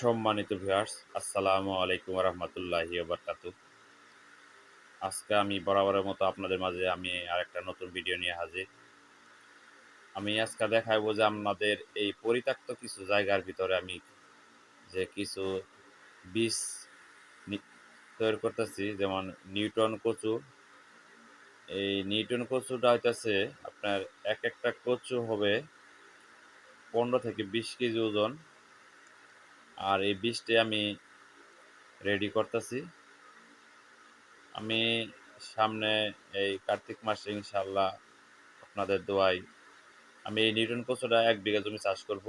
সম্মানিত ভিউয়ার্স আসসালামু আলাইকুম রহমতুল্লাহি বারকাতু আজকে আমি বরাবরের মতো আপনাদের মাঝে আমি আরেকটা নতুন ভিডিও নিয়ে হাজির। আমি আজকে দেখাবো যে আপনাদের এই পরিত্যক্ত কিছু জায়গার ভিতরে আমি যে কিছু নি- তৈরি করতেছি, যেমন নিউটন কচু। এই নিউটন কচুটা হইতেছে আপনার এক একটা কচু হবে পনেরো থেকে বিশ কেজি ওজন। আর এই বীজটি আমি রেডি করতেছি। আমি সামনে এই কার্তিক মাসে ইনশাল্লাহ আপনাদের দোয়াই আমি এই নিউটন কচুটা এক বিঘা জমি চাষ করব।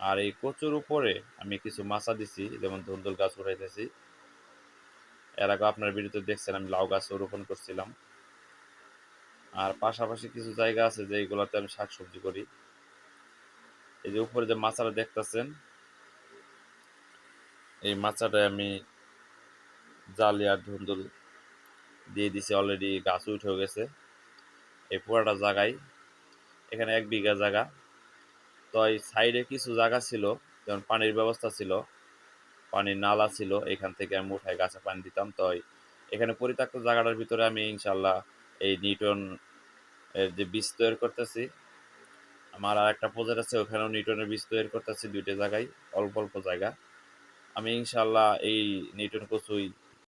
আর এই কচুর উপরে আমি কিছু মাছা দিছি, যেমন ধুন্দুল গাছ উঠাইতেছি। এর আগে আপনার ভিডিওতে দেখছেন, আমি লাউ গাছও রোপণ করছিলাম। আর পাশাপাশি কিছু জায়গা আছে যে এইগুলোতে আমি শাকসবজি করি। এই যে উপরে যে মাছাটা দেখতেছেন, এই মাছাটায় আমি জালি আর ধুন্দুল দিয়ে দিছি অলরেডি গাছ উঠে গেছে। এই পুরাটা জায়গায়, এখানে এক বিঘা জায়গা। তো এই সাইডে কিছু জায়গা ছিল, যেমন পানির ব্যবস্থা ছিল, পানির নালা ছিল, এখান থেকে আমি উঠায় গাছে পানি দিতাম। তো এখানে পরিত্যক্ত জায়গাটার ভিতরে আমি ইনশাল্লাহ এই নিউটন এর যে বীজ তৈরি করতেছি আমার আর একটা প্রজেক্ট আছে, ওখানেও নিউটনের বীজ তৈরি করতেছি দুইটা জায়গায়, অল্প অল্প জায়গা। আমি ইনশাল্লাহ এই নিউটন কচুই